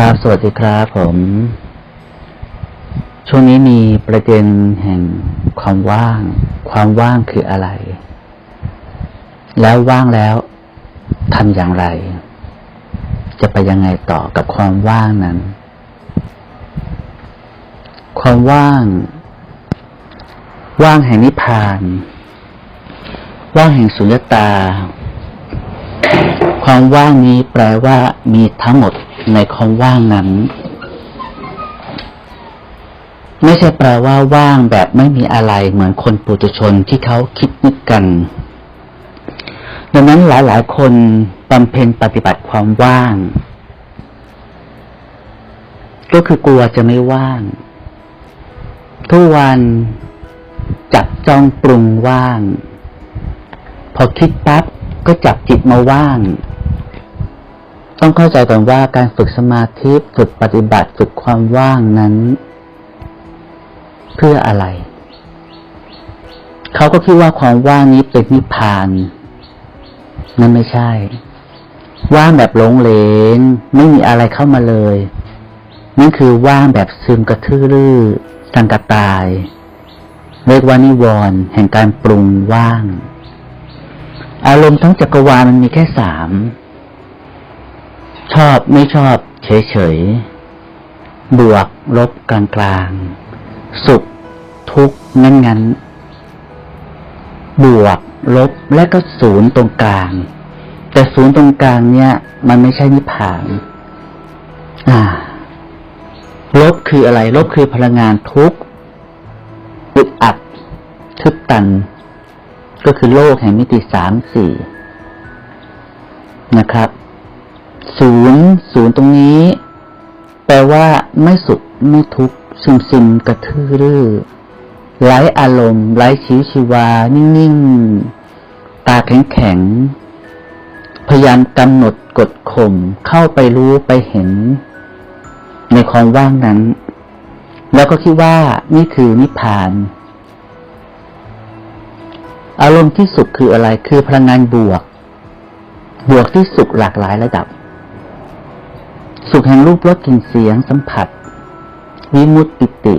ครับ สวัสดีครับผม ช่วงนี้มีประเด็นแห่งความว่าง ความว่างคืออะไร แล้วว่างแล้วทำอย่างไร จะไปยังไงต่อกับความว่างนั้น ความว่าง ว่างแห่งนิพพาน ว่างแห่งสุญญตา ความว่างนี้แปลว่ามีทั้งหมด ในความว่างนั้น ไม่ใช่แปลว่าว่างแบบไม่มีอะไรเหมือนคนปุถุชนที่เขาคิดนึกกัน ดังนั้นหลาย ๆ คนบำเพ็ญปฏิบัติความว่าง ก็คือกลัวจะไม่ว่าง ทุกวันจับจ้องปรุงว่าง พอคิดปั๊บก็จับจิตมาว่าง ต้องเข้าใจก่อนว่าการฝึกสมาธิฝึกปฏิบัติฝึกความว่างนั้น เพื่ออะไร เขาก็คิดว่าความว่างนี้เป็นนิพพาน นั่นไม่ใช่ ว่างแบบหลงเหลง ไม่มีอะไรเข้ามาเลย นั่นคือว่างแบบซึมกระทือรือสังกตายเรียกว่านิวรณ์แห่งการปรุงว่าง อารมณ์ทั้งจักรวาลมันมีแค่สาม ชอบไม่ชอบเฉยเฉยๆ บวกลบกลางกลางๆสุข ทุกข์งั้นงั้นๆ บวกลบและก็ศูนย์ตรงกลาง แต่ศูนย์ตรงกลางเนี่ย มันไม่ใช่นิพพาน อ่า ลบคืออะไร ลบคือพลังงานทุกข์อึดอัดทึบตัน ก็คือโลกแห่งมิติสามสี่นะครับ ศูนย์ศูนย์ตรงนี้ แปลว่า ไม่สุขไม่ทุกข์ซึมซึมกระทือรือไร้อารมณ์ไร้ชีวชีวา นิ่งๆ ตาแข็งแข็งๆ พยายามกำหนดกดข่มเข้าไปรู้ไปเห็น ในความว่างนั้น แล้วก็คิดว่านี่คือนิพพาน อารมณ์ที่สุขคืออะไรคือพลังงานบวก บวกที่สุขหลากหลายระดับ สุขแห่งรูปรสกลิ่นเสียงสัมผัส วิมุตติติ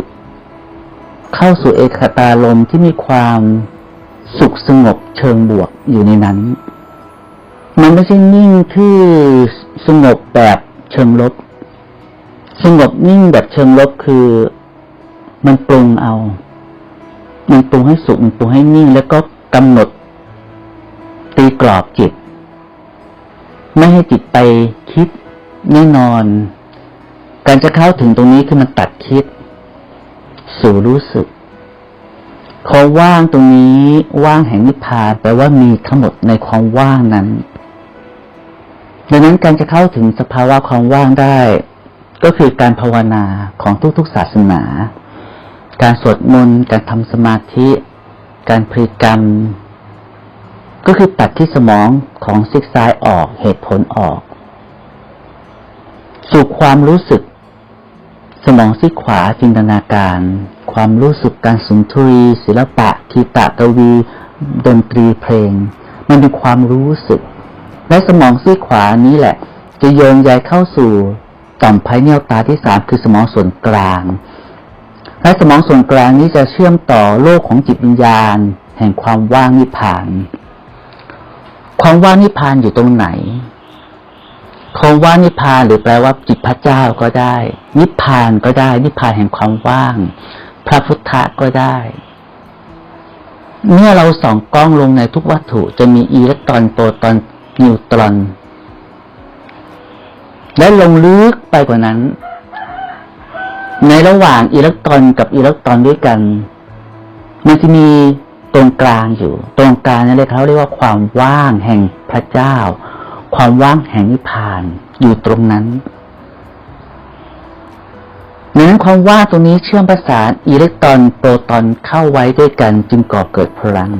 เข้าสู่เอกตารมที่มีความสุขสงบเชิงบวกอยู่ในนั้น มันไม่ใช่นิ่งที่สงบแบบเชิงลบ สงบนิ่งแบบเชิงลบคือ มันปรุงเอา มันปรุงให้สุขมันปรุงให้นิ่งแล้วก็กำหนด ตีกรอบจิต ไม่ให้จิตไปคิด แน่นอน การจะเข้าถึงตรงนี้คือมันตัดคิด สู่รู้สึกพอว่างตรงนี้ว่างแห่งนิพพานแปลว่ามีทั้งหมดในความว่างนั้น ดังนั้นการจะเข้าถึงสภาวะความว่างได้ ก็คือการภาวนาของทุกๆศาสนา การสวดมนต์การทำสมาธิ การพริกรรม ก็คือตัดที่สมองของซิกซ้ายออกเหตุผลออก สู่ความรู้สึก สมองซีขวาจินตนาการ ความรู้สึกการสุนทรี ศิลปะคีตะกวี ดนตรีเพลง มันเป็นความรู้สึก และสมองซีขวานี้แหละ จะโยงใยเข้าสู่ต่อมไพเนียลตาที่สามคือสมองส่วนกลาง และสมองส่วนกลางนี้จะเชื่อมต่อโลกของจิตวิญญาณ แห่งความว่างนิพพาน ความว่างนิพพานอยู่ตรงไหน คำว่านิพพานหรือแปลว่าจิตพระเจ้าก็ได้ นิพพานก็ได้ นิพพานแห่งความว่าง พระพุทธะก็ได้ เมื่อเราส่องกล้องลงในทุกวัตถุจะมีอิเล็กตรอนโปรตอนนิวตรอน และลงลึกไปกว่านั้น ในระหว่างอิเล็กตรอนกับอิเล็กตรอนด้วยกัน มันจะมีตรงกลางอยู่ ตรงกลางนั่นเลยเขาเรียกว่าความว่างแห่งพระเจ้า ความว่างแห่งนิพพานอยู่ตรงนั้นดังนั้นความว่างตรงนี้เชื่อมประสานอิเล็กตรอนโปรตอนเข้าไว้ด้วยกันจึงก่อเกิดพลัง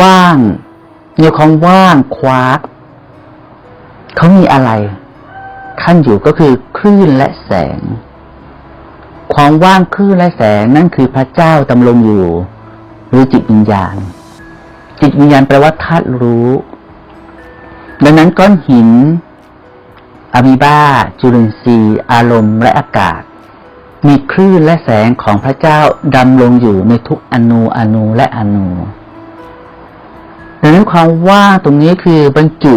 ว่างในความว่างคว้าเขามีอะไรขั้นอยู่ก็คือคลื่นและแสง ความว่างคลื่นและแสงนั่นคือพระเจ้าดำรงอยู่ หรือจิตวิญญาณ จิตวิญญาณแปลว่าธาตุรู้ ดังนั้นก้อนหินอะมีบาจุลินทรีย์อารมณ์และอากาศ มีคลื่นและแสงของพระเจ้าดำลงอยู่ในทุกอนูอนูและอนูดังนั้นความว่างตรงนี้คือบรรจุ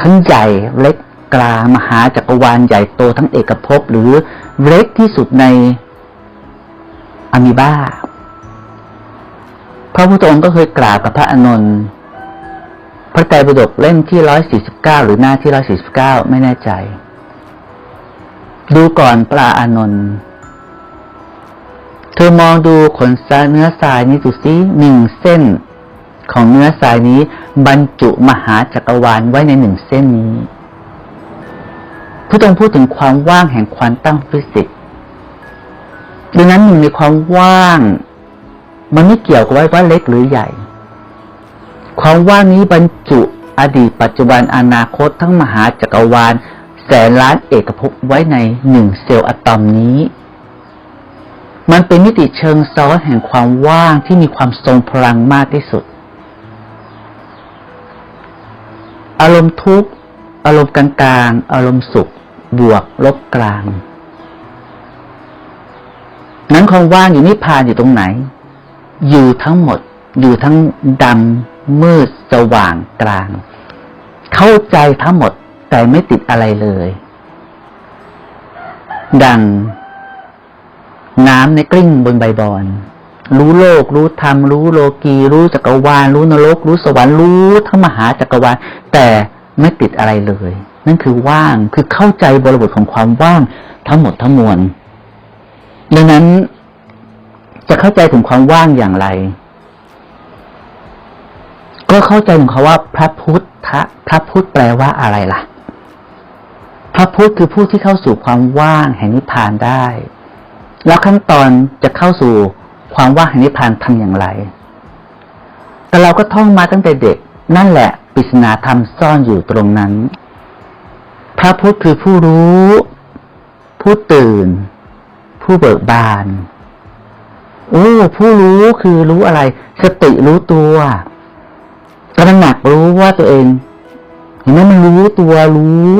ทั้งใหญ่เล็กกลางมหาจักรวาลใหญ่โตทั้งเอกภพหรือเล็กที่สุดในอะมีบาพระพุทธองค์ก็เคยกล่าวกับพระอานนท์ พระไตรปิฎกเล่มที่ร้อยสี่สิบเก้าหรือหน้าที่ร้อยสี่สิบเก้าไม่แน่ใจ ดูก่อนปลาอานนท์เธอมองดูขนสาเนื้อทรายนี้ดูสิหนึ่งเส้น ของเนื้อทรายนี้ บรรจุมหาจักรวาลไว้ในหนึ่งเส้นนี้พระองพูดถึงความว่างแห่งควอนตัมฟิสิกส์ดังนั้นหนึ่งในความว่าง มันไม่เกี่ยวกับว่าเล็กหรือใหญ่ ความว่างนี้บรรจุอดีตปัจจุบันอนาคตทั้งมหาจักรวาล แสนล้านเอกภพไว้ในหนึ่งเซลล์อะตอมนี้ มันเป็นมิติเชิงซ้อนแห่งความว่างที่มีความทรงพลังมากที่สุด อารมณ์ทุกข์ อารมณ์กลางๆ อารมณ์สุข บวก ลบกลาง นั้นความว่างอยู่นิพพานอยู่ตรงไหน อยู่ทั้งหมด อยู่ทั้งดำ มืดสว่างกลาง เข้าใจทั้งหมดแต่ไม่ติดอะไรเลย ดัง น้ำในกลิ้งบนใบบอน รู้โลก รู้ธรรม รู้โลกีรู้จักรวาล รู้นรก รู้สวรรค์รู้ทั้งมหาจักรวาล แต่ไม่ติดอะไรเลย นั่นคือว่างคือเข้าใจบริบทของความว่างทั้งหมดทั้งมวลดังนั้นจะเข้าใจถึงความว่างอย่างไร ก็เข้าใจถึงคำว่าพระพุทธพระพุทธแปลว่าอะไรล่ะ พระพุทธคือผู้ที่เข้าสู่ความว่างแห่งนิพพานได้ แล้วขั้นตอนจะเข้าสู่ความว่างแห่งนิพพานทำอย่างไร แต่เราก็ท่องมาตั้งแต่เด็ก นั่นแหละปริศนาธรรมซ่อนอยู่ตรงนั้น พระพุทธคือผู้รู้ ผู้ตื่น ผู้เบิกบานโอ้ผู้รู้คือรู้อะไร สติรู้ตัว ตระหนักรู้ว่าตัวเอง เห็นไหมมันรู้ตัวรู้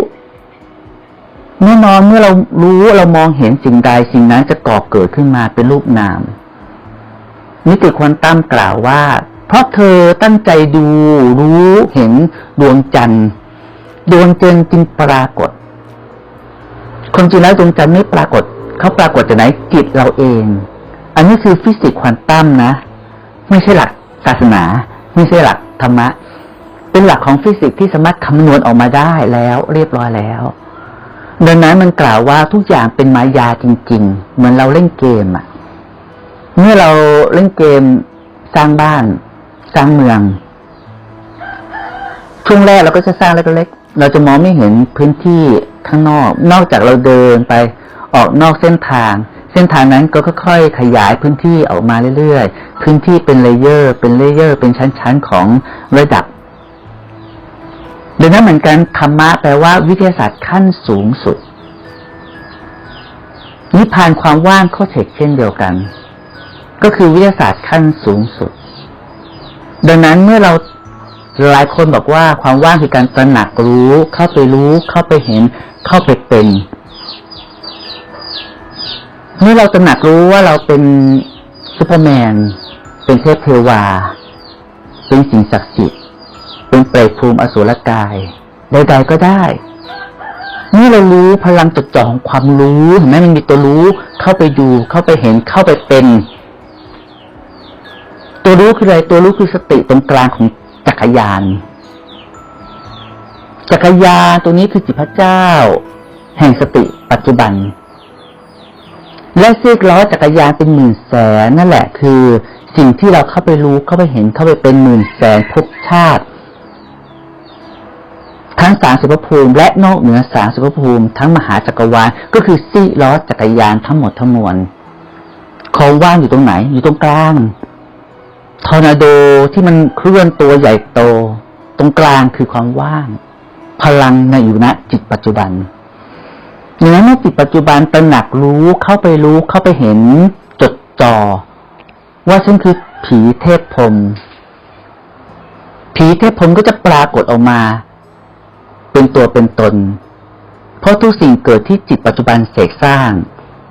แน่นอนเมื่อเรารู้เรามองเห็นสิ่งใดสิ่งนั้นจะก่อเกิดขึ้นมาเป็นรูปนามนิติควอนตัมกล่าวว่า เพราะเธอตั้งใจดูรู้เห็นดวงจันทร์ดวงจันทร์จึงปรากฏคนจริงแล้วดวงจันทร์ไม่ปรากฏ เขาปรากฏจากไหนจิตเราเอง อันนี้คือฟิสิกส์ควอนตัมนะ ไม่ใช่หลักศาสนา ไม่ใช่หลักธรรมะ เป็นหลักของฟิสิกส์ที่สามารถคำนวณออกมาได้แล้วเรียบร้อยแล้ว ดังนั้นมันกล่าวว่าทุกอย่างเป็นมายาจริง ๆ เหมือนเราเล่นเกมอะเมื่อเราเล่นเกมสร้างบ้าน สร้างเมือง ช่วงแรกเราก็จะสร้างเล็กๆเราจะมองไม่เห็นพื้นที่ข้างนอก นอกจากเราเดินไปออกนอกเส้นทาง เส้นทางนั้นก็ค่อยๆขยายพื้นที่ออกมาเรื่อยๆ พื้นที่เป็นเลเยอร์ เป็นเลเยอร์ เป็นชั้นๆของระดับดังนั้นเหมือนกันธรรมะแปลว่าวิทยาศาสตร์ขั้นสูงสุด นิพพานความว่างเข้าเฉกเช่นเดียวกัน ก็คือวิทยาศาสตร์ขั้นสูงสุด ดังนั้นเมื่อเราหลายคนบอกว่าความว่างคือการตระหนักรู้ เข้าไปรู้ เข้าไปเห็น เข้าไปเป็น เมื่อเราตระหนักรู้ว่าเราเป็นซูเปอร์แมน เป็นเทพเทวา เป็นสิ่งศักดิ์สิทธิ์ เป็นเปรตภูมิอสุรกายใดๆก็ได้เมื่อเรารู้พลังจดจ่อของความรู้เห็นไหมมันมีตัวรู้เข้าไปดูเข้าไปเห็นเข้าไปเป็น ตัวรู้คืออะไรตัวรู้คือสติตรงกลางของจักรยาน จักรยานตัวนี้คือจิตพระเจ้า แห่งสติปัจจุบัน และซีกล้อจักรยานเป็นหมื่นแสนนั่นแหละคือ สิ่งที่เราเข้าไปรู้เข้าไปเห็นเข้าไปเป็นหมื่นแสนภพชาติ ทั้งสามสิบภูมิ และนอกเหนือสามสิบภูมิ ทั้งมหาจักรวาลก็คือซี่ล้อจักรยานทั้งหมดทั้งมวลของว่างอยู่ตรงไหน อยู่ตรงกลางทอร์นาโดที่มันเคลื่อนตัวใหญ่โต ตรงกลางคือความว่าง พลังในอยู่ณจิตปัจจุบัน ดังนั้นเมื่อจิตปัจจุบันตระหนักรู้เข้าไปรู้เข้าไปเห็นจดจอ่อว่าฉันคือผีเทพพรมผีเทพพรมก็จะปรากฏออกมา เป็นตัวเป็นตน เพราะทุกสิ่งเกิดที่จิตปัจจุบันเสกสร้าง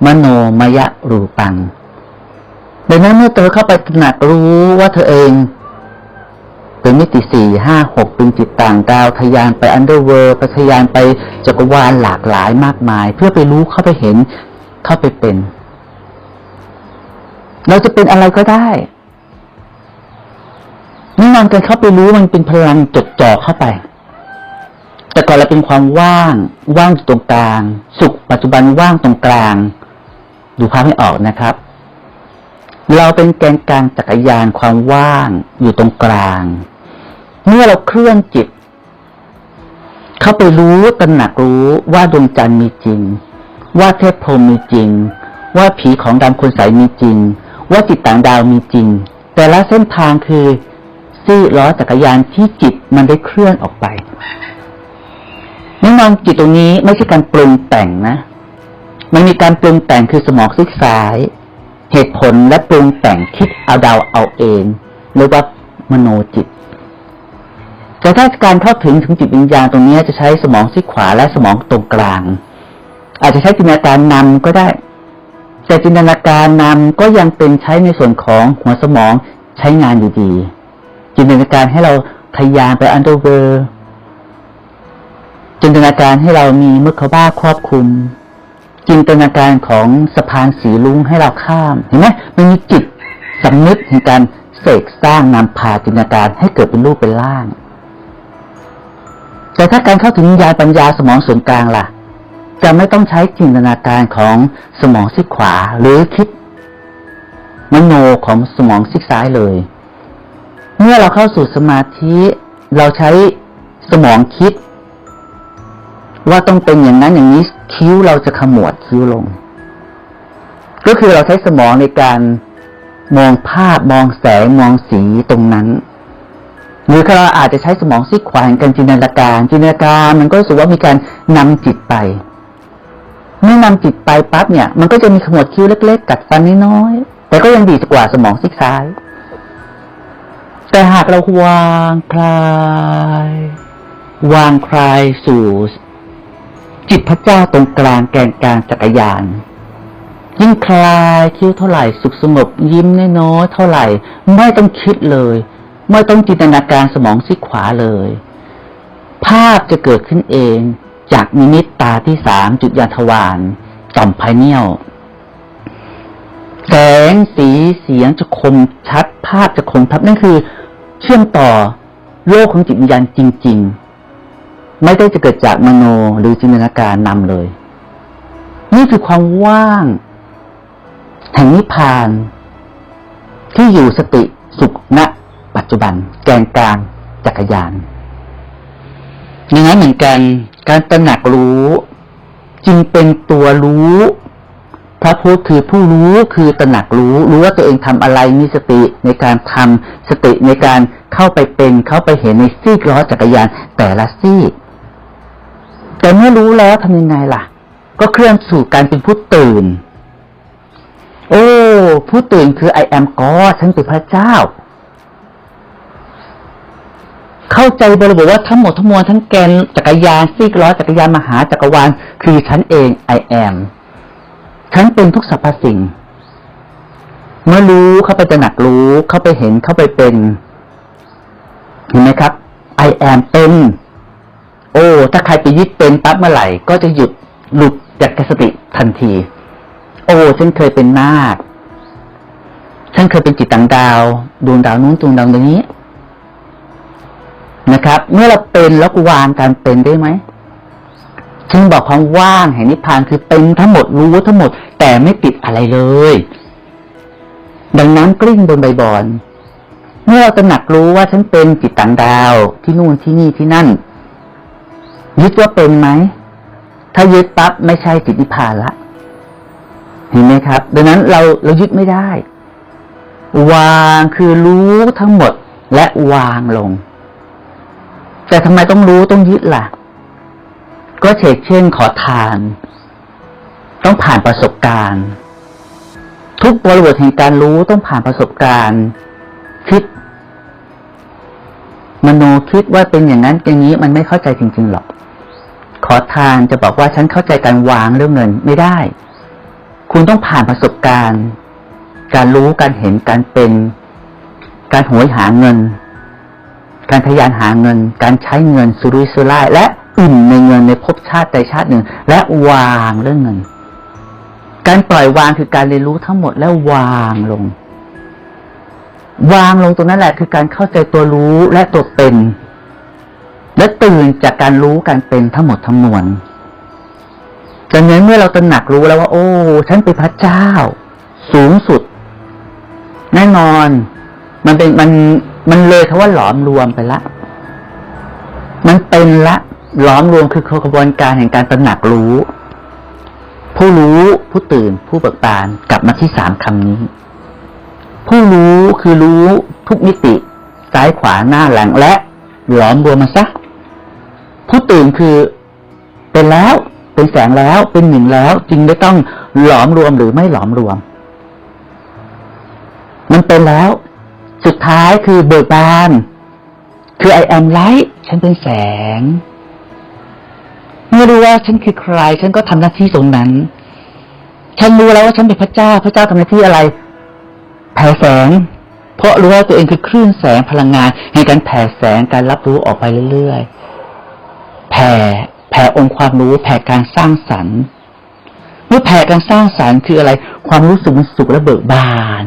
มโนมยะรูปังดังนั้นเมื่อเธอเข้าไปตระหนักรู้ว่าเธอเอง เป็นมิติสี่ห้าหกเป็นจิตต่างดาวทะยานไปอันเดอร์เวิร์ไปทะยานไปจักรวาลหลากหลายมากมาย เพื่อไปรู้เข้าไปเห็นเข้าไปเป็น เราจะเป็นอะไรก็ได้นี่นานการเข้าไปรู้มันเป็นพลังจดจ่อเข้าไป แต่ก่อนเราเป็นความว่าง ว่างอยู่ตรงกลาง สุขปัจจุบันว่างตรงกลาง ดูภาพให้ออกนะครับเราเป็นแกนกลางจักรยานความว่างอยู่ตรงกลาง เมื่อเราเคลื่อนจิต เข้าไปรู้ตระหนักรู้ว่าดวงจันทร์มีจริง ว่าเทพพรมมีจริง ว่าผีของดำคุณใสมีจริง ว่าจิตต่างดาวมีจริง แต่ละเส้นทางคือซี่ล้อจักรยานที่จิตมันได้เคลื่อนออกไปแน่นอนจิตตรงนี้ไม่ใช่การปรุงแต่งนะ มันมีการปรุงแต่งคือสมองซีกซ้าย เหตุผลและปรุงแต่งคิดเอาเดาเอาเองเรียกว่ามโนจิต แต่ถ้าการเข้าถึงถึงจิตวิญญาณตรงนี้จะใช้สมองซีกขวาและสมองตรงกลาง อาจจะใช้จินตนาการนำก็ได้ แต่จินตนาการนำก็ยังเป็นใช้ในส่วนของหัวสมองใช้งานอยู่ดีจินตนาการให้เราทะยานไปอันเดอร์เวอร์จินตนาการให้เรามีมุขบ้าครอบคลุม จินตนาการของสะพานสีลุงให้เราข้ามเห็นไหมมันมีจิตสำนึกในการเสกสร้างนำพาจินตนาการให้เกิดเป็นรูปเป็นร่าง แต่ถ้าการเข้าถึงญาณปัญญาสมองส่วนกลางล่ะ จะไม่ต้องใช้จินตนาการของสมองซีกขวาหรือคิด มโนของสมองซีกซ้ายเลย เมื่อเราเข้าสู่สมาธิเราใช้สมองคิด ว่าต้องเป็นอย่างนั้นอย่างนี้คิ้วเราจะขมวดคิ้วลง ก็คือเราใช้สมองในการมองภาพมองแสงมองสีตรงนั้น หรือเราอาจจะใช้สมองซีกขวาในการจินตนาการ จินตนาการมันก็รู้สึกว่ามีการนำจิตไปเมื่อนำจิตไปปั๊บเนี่ย มันก็จะมีขมวดคิ้วเล็ก ๆ กัดฟันน้อยๆแต่ก็ยังดีกว่าสมองซีกซ้าย แต่หากเราวางคลาย วางคลายสู่จิตพระเจ้าตรงกลางแกนกลางจักรยาน ยิ่งคลายคิ้วเท่าไหร่ สุขสงบยิ้มน้อยๆเท่าไหร่ ไม่ต้องคิดเลย ไม่ต้องจินตนาการสมองซีกขวาเลย ภาพจะเกิดขึ้นเองจากนิมิตตาที่สามจุดยานทวารต่อมไพเนียลแสงสีเสียงจะคมชัด ภาพจะคมทับนั่นคือ เชื่อมต่อโลกของจิตวิญญาณจริง ๆ ไม่ได้จะเกิดจากมโนหรือจินตนาการนำเลย นี่คือความว่าง แห่งนิพพาน ที่อยู่สติสุขณ ปัจจุบัน แกนกลางจักรยานอย่างนั้นเหมือนกันการตระหนักรู้ จึงเป็นตัวรู้ พระพุทธคือผู้รู้คือตระหนักรู้รู้ว่าตัวเองทำอะไรมีสติในการทำสติในการเข้าไปเป็นเข้าไปเห็นในซีกล้อจักรยานแต่ละซีกแต่เมื่อรู้แล้วทำยังไงล่ะ ก็เคลื่อนสู่การเป็นผู้ตื่น โอ้ ผู้ตื่นคือ I am God ฉันเป็นพระเจ้า เข้าใจบริบทว่าทั้งหมดทั้งมวลทั้งแกนจักรยานซีกล้อจักรยานมหาจักรวาลคือฉันเอง I am ฉันเป็นทุกสรรพสิ่ง เมื่อรู้เข้าไปตระหนักรู้ เข้าไปเห็นเข้าไปเป็น เห็นไหมครับ I am เป็นโอ้ ถ้าใครไปยึดเป็นปั๊บเมื่อไหร่ ก็จะหยุดหลุดจากสติทันที โอ้ ฉันเคยเป็นนาคฉันเคยเป็นจิตต่างดาวดวงดาวนู้นดวงดาวนี้ นะครับ เมื่อเราเป็นแล้ววางการเป็นได้ไหมฉันบอกความว่างแห่งนิพพานคือเป็นทั้งหมดรู้ทั้งหมด แต่ไม่ติดอะไรเลย ดังนั้นกลิ้งบนใบบอน เมื่อเราตระหนักรู้ว่าฉันเป็นจิตต่างดาวที่นู่นที่นี่ที่นั่น ยึดว่าเป็นไหม ถ้ายึดปั๊บไม่ใช่จิตนิพพานละ เห็นไหมครับ ดังนั้นเราเรายึดไม่ได้ วางคือรู้ทั้งหมดและวางลง แต่ทำไมต้องรู้ต้องยึดล่ะ ก็เชกเช่นขอทาน ต้องผ่านประสบการณ์ ทุกบริบทแห่งการรู้ต้องผ่านประสบการณ์ คิด มโนคิดว่าเป็นอย่างนั้นอย่างนี้มันไม่เข้าใจจริง ๆ หรอก ขอทานจะบอกว่าฉันเข้าใจการวางเรื่องเงินไม่ได้ คุณต้องผ่านประสบการณ์ การรู้การเห็นการเป็น การโหยหาเงิน การทยานหาเงิน การใช้เงินสุรุ่ยสุร่ายและอิ่มในเงินในภพชาติใดชาติหนึ่ง และวางเรื่องเงิน การปล่อยวางคือการเรียนรู้ทั้งหมดแล้ววางลง วางลงตรงนั้นแหละ คือการเข้าใจตัวรู้และตัวเป็น และตื่นจากการรู้การเป็นทั้งหมดทั้งมวลดังนั้นเมื่อเราตระหนักรู้แล้วว่า โอ้ ฉันเป็นพระเจ้า สูงสุด แน่นอน มันเป็นมันมันเลยคำว่าหลอมรวมไปละ มันเป็นละหลอมรวมคือกระบวนการแห่งการตระหนักรู้ ผู้รู้ผู้ตื่น ผู้เบิกบานกลับมาที่สามคำนี้ ผู้รู้คือรู้ทุกมิติ ซ้ายขวาหน้าหลังและหลอมรวมมาซะผู้ตื่นคือเป็นแล้วเป็นแสงแล้วเป็นหนึ่งแล้ว จึงไม่ต้องหลอมรวมหรือไม่หลอมรวม มันเป็นแล้ว สุดท้ายคือเบิกบาน คือ I am light ฉันเป็นแสงไม่รู้ว่าฉันคือใคร ฉันก็ทำหน้าที่ตรงนั้น ฉันรู้แล้วว่าฉันเป็นพระเจ้า พระเจ้าทำหน้าที่อะไร แผ่แสง เพราะรู้ว่าตัวเองคือคลื่นแสงพลังงานในการแผ่แสงการรับรู้ออกไปเรื่อยๆ แผ่แผ่องค์ความรู้ แผ่การสร้างสรรค์เมื่อแผ่การสร้างสรรค์คืออะไร ความรู้สึกมันสุขและเบิกบาน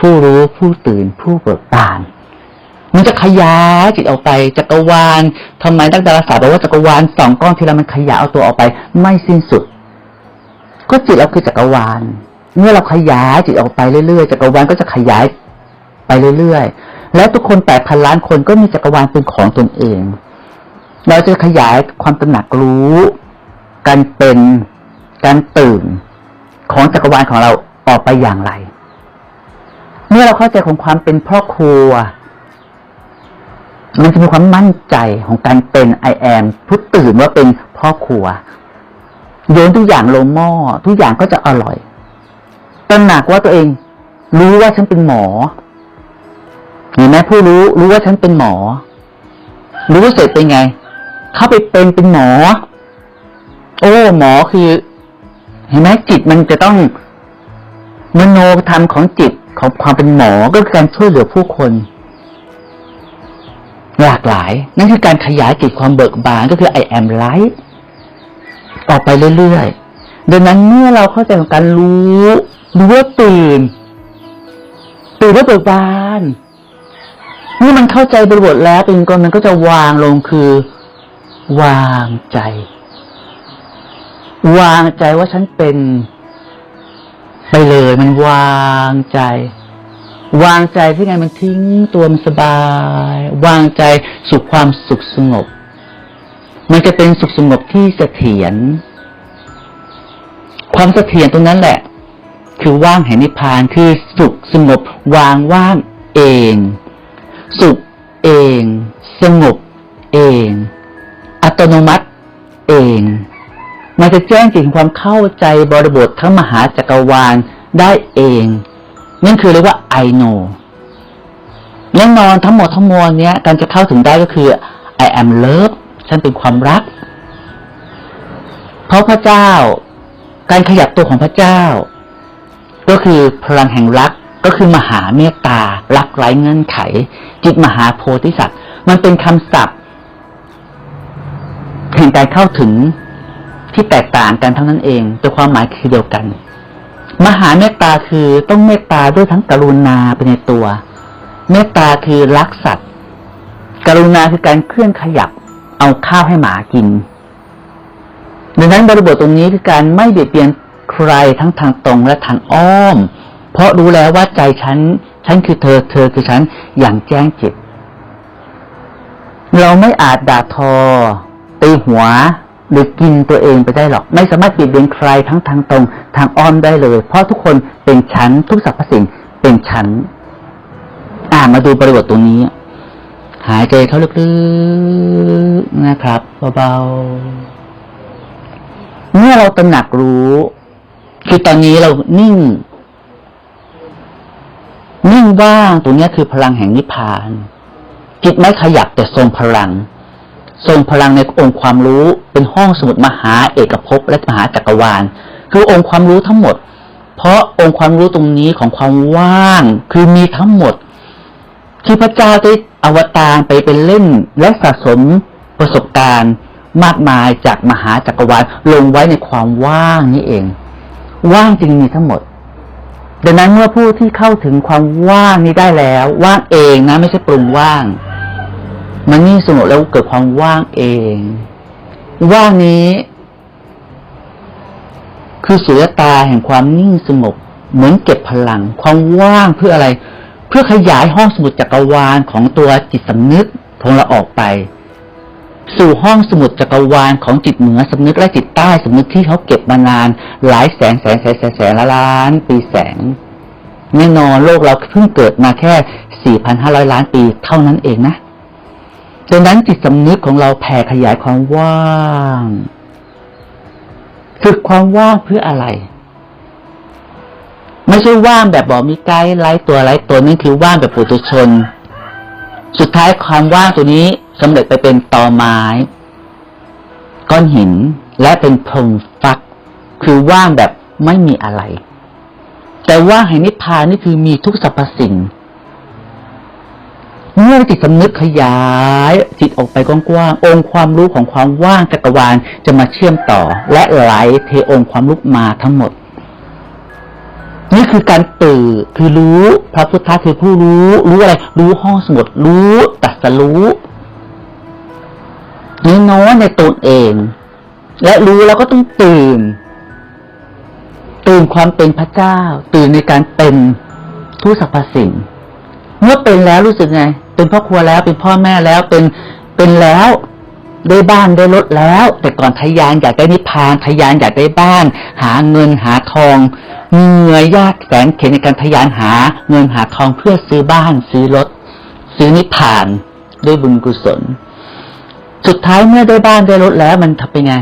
ผู้รู้ผู้ตื่นผู้เบิกบาน มันจะขยายจิตออกไปจักรวาลทำไมนักดาราศาสตร์บอกว่าจักรวาลสองก้อนทีละมันขยายเอาตัวออกไป ไม่สิ้นสุด ก็จิตเราคือจักรวาล เมื่อเราขยายจิตออกไปเรื่อยๆจักรวาลก็จะขยายไปเรื่อยๆ แล้วทุกคนแปดพันล้านคนก็มีจักรวาลเป็นของตนเอง เราจะขยายความตระหนักรู้การเป็นการตื่นของจักรวาลของเราออกไปอย่างไร เมื่อเราเข้าใจของความเป็นพ่อครัว มันจะมีความมั่นใจของการเป็น I am ผู้ตื่นว่าเป็นพ่อครัว โยนทุกอย่างลงหม้อทุกอย่างก็จะอร่อยตระหนักว่าตัวเอง รู้ว่าฉันเป็นหมอเห็นไหมผู้รู้รู้ว่าฉันเป็นหมอ รู้เสร็จเป็นไง เข้าไปเป็นเป็นหมอ โอ้ หมอคือ เห็นไหมจิตมันจะต้องมโนธรรมของจิต ของความเป็นหมอก็คือการช่วยเหลือผู้คน หลากหลาย นั่นคือการขยายจิตความเบิกบานก็คือ I am light ออกไปเรื่อยๆดังนั้นเมื่อเราเข้าใจของการรู้รู้ว่าตื่น ตื่นแล้วเบิกบานเมื่อมันเข้าใจบริบทแล้วเป็นกลมันก็จะวางลงคือ วางใจ วางใจว่าฉันเป็น ไปเลย มันวางใจ วางใจที่ไงมันทิ้งตัวมันสบาย วางใจสู่ความสุขสงบ มันจะเป็นสุขสงบที่เสถียรความเสถียรตรงนั้นแหละ คือว่างแห่งนิพพานคือสุขสงบ วางว่างเอง สุขเอง สงบเอง อัตโนมัติเอง มันจะแจ้งถึงความเข้าใจบริบททั้งมหาจักรวาลได้เอง นั่นคือเรียกว่า I know แน่นอนทั้งหมดทั้งมวลเนี้ยการจะเข้าถึงได้ก็คือ I am love ฉันเป็นความรัก เพราะพระเจ้า การขยับตัวของพระเจ้า ก็คือพลังแห่งรักก็คือมหาเมตตา รักไร้เงื่อนไข จิตมหาโพธิสัตว์ มันเป็นคำศัพท์แห่งการเข้าถึง ที่แตกต่างกันเท่านั้นเอง แต่ความหมายคือเดียวกัน มหาเมตตาคือต้องเมตตาด้วยทั้งกรุณาไปในตัว เมตตาคือรักสัตว์ กรุณาคือการเคลื่อนขยับ เอาข้าวให้หมากินดังนั้นบริบทตรงนี้คือการไม่เบียดเบียนใครทั้งทางตรงและทางอ้อม เพราะรู้แล้วว่าใจฉัน ฉันคือเธอ เธอคือฉันอย่างแจ้งจิต เราไม่อาจด่าทอตีหัว หรือกินตัวเองไปได้หรอก ไม่สามารถเบียดเบียนใครทั้งทางตรง ทางอ้อมได้เลย เพราะทุกคนเป็นชั้นทุกสรรพสิ่งเป็นชั้นอ่ามาดูบริบทตรงนี้ หายใจเข้าลึกๆนะครับเบาๆเมื่อเราตระหนักรู้ คือตอนนี้เรานิ่ง นิ่งว่างตรงนี้คือพลังแห่งนิพพานจิตไม่ขยับแต่ทรงพลัง ทรงพลังในองค์ความรู้เป็นห้องสมุดมหาเอกภพและมหาจักรวาล คือองค์ความรู้ทั้งหมด เพราะองค์ความรู้ตรงนี้ของความว่างคือมีทั้งหมด ที่พระเจ้าได้อวตารไปเป็นเล่นและสะสมประสบการณ์มากมายจากมหาจักรวาลลงไว้ในความว่างนี้เอง ว่างจริงมีทั้งหมด ดังนั้นเมื่อผู้ที่เข้าถึงความว่างนี้ได้แล้ว ว่างเองนะไม่ใช่ปรุงว่าง มันนี่งสงบแล้วเกิดความว่างเอง ว่างนี้ คือสุญญตาแห่งความนิ่งสงบ เหมือนเก็บพลัง ความว่างเพื่ออะไร เพื่อขยายห้องสมุดจักรวาลของตัวจิตสำนึกของเราออกไป สู่ห้องสมุดจักรวาลของจิตเหนือสำนึกและจิตใต้สำนึกที่เขาเก็บมานาน หลายแสนแสนแสนแสนแสนล้าน ปีแสงแน่นอนโลกเราเพิ่งเกิดมาแค่ 4,500 ล้านปีเท่านั้นเองนะ ดังนั้นจิตสำนึกของเราแผ่ขยายความว่างฝึกความว่างเพื่ออะไร ไม่ใช่ว่างแบบบอกมีไกด์ไล่ตัวไล่ตัวนั่นคือว่างแบบปุถุชน สุดท้ายความว่างตัวนี้สำเร็จไปเป็นตอไม้ ก้อนหินและเป็นพรมฟัก คือว่างแบบไม่มีอะไร แต่ว่างแห่งนิพพานนี่คือมีทุกสรรพสิ่ง เมื่อจิตสำนึกขยายจิตออกไปกว้างๆองค์ความรู้ของความว่างจักรวาลจะมาเชื่อมต่อ และไหลเทองค์ความรู้มาทั้งหมด นี่คือการตื่นคือรู้ พระพุทธะคือผู้รู้ รู้อะไร รู้ห้องสมุดรู้ตรัสรู้นี่น้อยในตนเอง และรู้แล้วก็ต้องตื่น ตื่นความเป็นพระเจ้า ตื่นในการเป็นทุกสรรพสิ่ง เมื่อเป็นแล้วรู้สึกไง เป็นพ่อครัวแล้วเป็นพ่อแม่แล้วเป็นเป็นแล้วได้บ้านได้รถแล้ว แต่ก่อนทยานอยากได้นิพพานทยานอยากได้บ้าน หาเงินหาทองเหนื่อยยากแสนเข็ญในการทยานหา เงินหาทองเพื่อซื้อบ้าน ซื้อรถ ซื้อนิพพานด้วยบุญกุศล สุดท้ายเมื่อได้บ้านได้รถแล้ว มันทำเป็นไง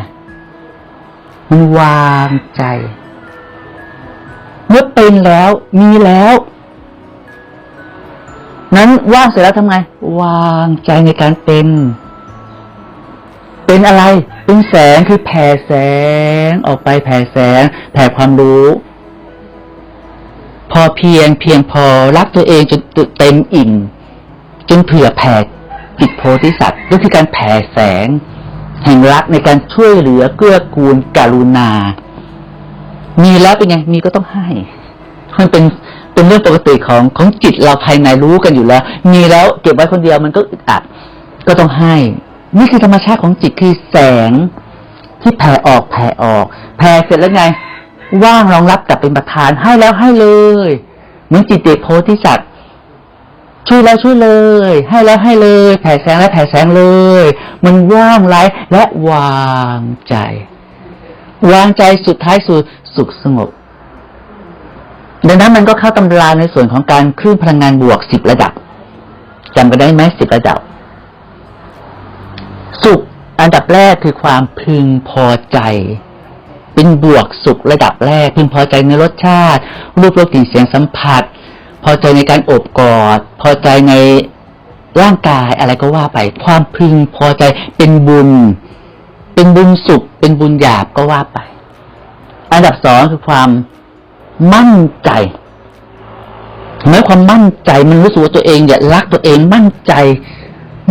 มันวางใจ เมื่อเป็นแล้วมีแล้ว นั้นว่างเสร็จแล้วทำไง วางใจในการเป็น เป็นอะไร เป็นแสงคือแผ่แสง ออกไปแผ่แสง แผ่ความรู้ พอเพียงเพียงพอรักตัวเองจนเต็มอิ่มจนเผื่อแผ่จิตโพธิสัตว์ก็คือการแผ่แสง แห่งรักในการช่วยเหลือเกื้อกูลกรุณา มีแล้วเป็นไง มีก็ต้องให้ มันเป็น เป็นเรื่องปกติของของจิตเราภายในรู้กันอยู่แล้ว มีแล้วเก็บไว้คนเดียวมันก็อึดอัดก็ต้องให้ นี่คือธรรมชาติของจิตคือแสง ที่แผ่ออกแผ่ออก แผ่เสร็จแล้วไง ว่างรองรับกลับเป็นประธานให้แล้วให้เลย เหมือนจิตเดโพธิสัตว์ช่วยแล้วช่วยเลย ให้แล้วให้เลย แผ่แสงแล้วแผ่แสงเลย มันว่างไร้และวางใจ วางใจสุดท้ายสู่สุขสงบ ดังนั้นมันก็เข้าตำราในส่วนของการคลื่นพลังงานบวกสิบระดับจำกันได้ไหมสิบระดับ สุขอันดับแรกคือความพึงพอใจ เป็นบวกสุขระดับแรก พึงพอใจในรสชาติ รูปรสกลิ่นเสียงสัมผัส พอใจในการอบกอด พอใจในร่างกายอะไรก็ว่าไป ความพึงพอใจเป็นบุญ เป็นบุญสุข เป็นบุญหยาบก็ว่าไป อันดับสองคือความ มั่นใจเมื่อความมั่นใจมันรู้สึกว่าตัวเองเนี่ยรักตัวเองมั่นใจ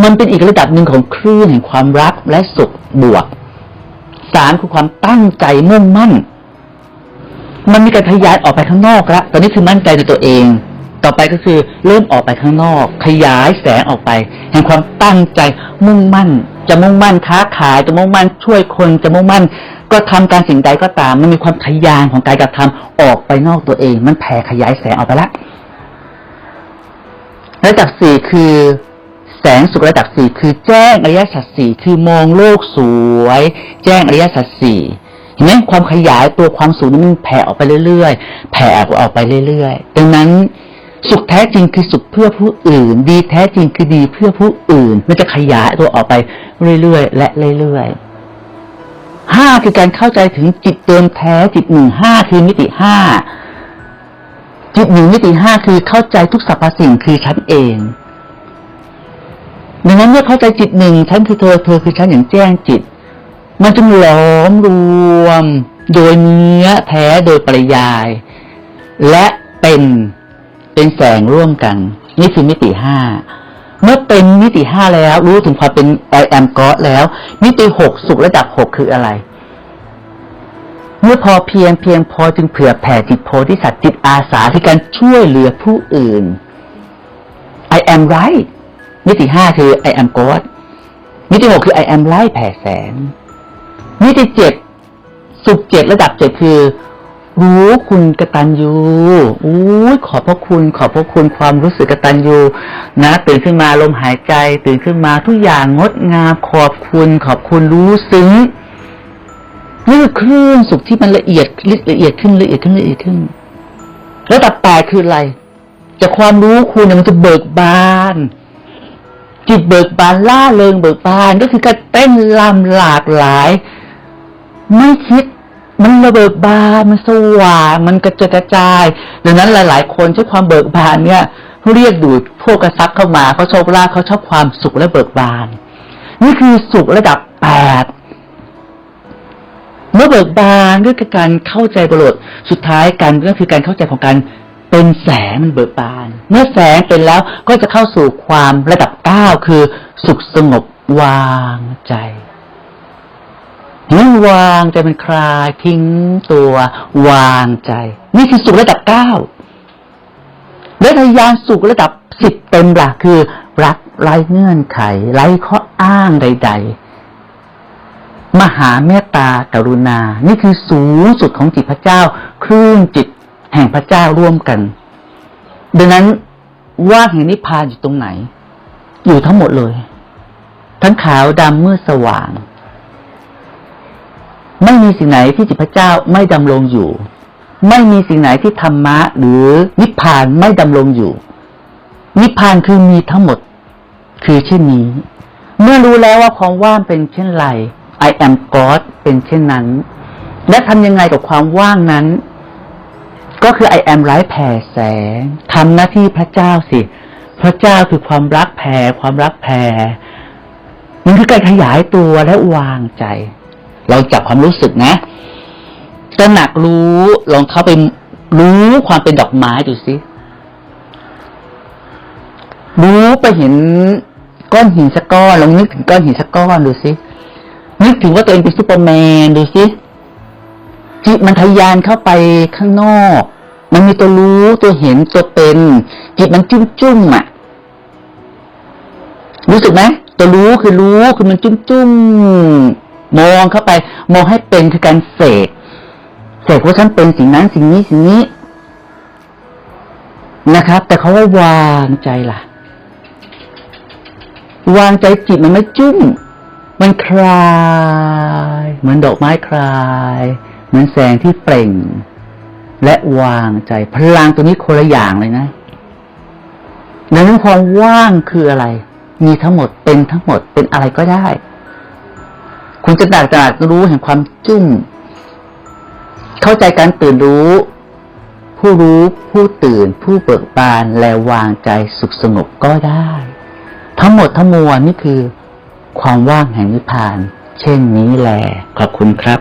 มันเป็นอีกระดับหนึ่งของคลื่นแห่งความรักและสุขบวกสามคือความตั้งใจมุ่งมั่น มันมีการทะยานออกไปข้างนอกแล้วตอนนี้คือมั่นใจในตัวเอง ต่อไปก็คือเริ่มออกไปข้างนอก ขยายแสงออกไป แห่งความตั้งใจมุ่งมั่น จะมุ่งมั่นค้าขาย จะมุ่งมั่นช่วยคนจะมุ่งมั่น ก็ทำการสิ่งใดก็ตาม มันมีความทยานของการกระทำออกไปนอกตัวเอง มันแผ่ขยายแสงออกไปละระดับสี่คือ แสงสุขระดับสี่คือแจ้งอริยสัจสี่คือมองโลกสวย แจ้งอริยสัจสี่เห็นไหมความขยายตัวความสูงนี้มันแผ่ออกไปเรื่อยๆ แผ่ออกไปเรื่อยๆ ดังนั้น สุขแท้จริงคือสุขเพื่อผู้อื่น ดีแท้จริงคือดีเพื่อผู้อื่น มันจะขยายตัวออกไปเรื่อยๆ และเรื่อยๆห้าคือการเข้าใจถึงจิตเดิมแท้จิตหนึ่งห้าคือมิติห้าจิตหนึ่งมิติห้าคือเข้าใจทุกสรรพสิ่งคือฉันเองดังนั้นเมื่อเข้าใจจิตหนึ่งฉันคือเธอเธอคือฉันอย่างแจ้งจิต มันจึงหลอมรวม โดยเนื้อแท้โดยปริยาย และเป็น เป็นแสงร่วมกัน นี่คือมิติห้าเมื่อเป็นมิติห้าแล้ว รู้ถึงความเป็น I am God แล้ว มิติหกสุขระดับหกคืออะไร เมื่อพอเพียงเพียงพอจึงเผื่อแผ่จิตโพธิสัตว์จิตอาสาคือการช่วยเหลือผู้อื่น I am right มิติห้าคือ I am God มิติหกคือ I am light แผ่แสงมิติเจ็ดสุขเจ็ดระดับเจ็ดคือ รู้คุณกระตัญญูอู้ขอบพระคุณ ขอบพระคุณความรู้สึกกระตัญญูนะตื่นขึ้นมาลมหายใจ ตื่นขึ้นมาทุกอย่างงดงาม ขอบคุณ ขอบคุณรู้ซึ้งนี่คือคลื่นสุขที่มันละเอียดละเอียดขึ้นละเอียดขึ้นละเอียดขึ้นระดับแปดคืออะไรจากความรู้คุณเนี่ยมันจะเบิกบาน จิตเบิกบานล่าเริงเบิกบานก็คือการเต้นลำหลากหลาย ไม่คิด มันระเบิกบานมันสว่างมันกระจายกระจายดังนั้นหลาย ๆ คนใช้ความเบิกบานเนี่ยเรียกดูดพวกกระซับเข้ามาเขาชอบลาภเขาชอบความสุขและเบิกบาน นี่คือสุขระดับแปดเมื่อเบิกบานด้วยการเข้าใจบริบทสุดท้ายกันก็คือการเข้าใจของการเป็นแสงมันเบิกบาน เมื่อแสงเป็นแล้วก็จะเข้าสู่ความระดับเก้าคือสุขสงบวางใจ นี่วางใจเป็นคลายทิ้งตัว วางใจ นี่คือสุขระดับเก้าและทายานสุขระดับสิบเต็มหลักคือ รักไร้เงื่อนไข ไร้ข้ออ้างใด ๆ มหาเมตตากรุณา นี่คือสูงสุดของจิตพระเจ้า คลื่นจิตแห่งพระเจ้าร่วมกัน ดังนั้นว่างแห่งนิพพานอยู่ตรงไหน อยู่ทั้งหมดเลย ทั้งขาวดำมืดสว่าง ไม่มีสิ่งไหนที่จิตพระเจ้าไม่ดำรงอยู่ ไม่มีสิ่งไหนที่ธรรมะหรือนิพพานไม่ดำรงอยู่ นิพพานคือมีทั้งหมด คือเช่นนี้ เมื่อรู้แล้วว่าความว่างเป็นเช่นไร I am God เป็นเช่นนั้น และทำยังไงกับความว่างนั้น ก็คือ I am ไร้แผ่แสงทำหน้าที่พระเจ้าสิ พระเจ้าคือความรักแผ่ความรักแผ่มันคือการขยายตัวและวางใจ เราจับความรู้สึกนะตระหนักรู้ลองเข้าไปรู้ความเป็นดอกไม้ดูสิรู้ไปเห็นก้อนหินสักก้อนลองนึกถึงก้อนหินสักก้อนดูสินึกถึงว่าตัวเองเป็นซูเปอร์แมนดูสิจิตมันทะยานเข้าไปข้างนอก มันมีตัวรู้ตัวเห็นตัวเป็น จิตมันจุ้มจุ้มอะ รู้สึกไหมตัวรู้คือรู้คือมันจุ้มจุ้ม มองเข้าไป มองให้เป็นคือการเสกเสกว่าฉันเป็นสิ่งนั้นสิ่งนี้สิ่งนี้นะครับ แต่เขาว่าวางใจล่ะ วางใจจิตมันไม่จุ้มมันคลาย เหมือนดอกไม้คลาย เหมือนแสงที่เปล่ง และวางใจ พลังตัวนี้คนละอย่างเลยนะดังนั้นความว่างคืออะไร มีทั้งหมดเป็นทั้งหมดเป็นอะไรก็ได้ คุณจะตากตลาดรู้เห็นความจุ้งเข้าใจการตื่นรู้ ผู้รู้ผู้ตื่น ผู้เบิกบานและวางใจสุขสงบก็ได้ ทั้งหมดทั้งมวลนี่คือ ความว่างแห่งนิพพาน เช่นนี้แหละขอบคุณครับ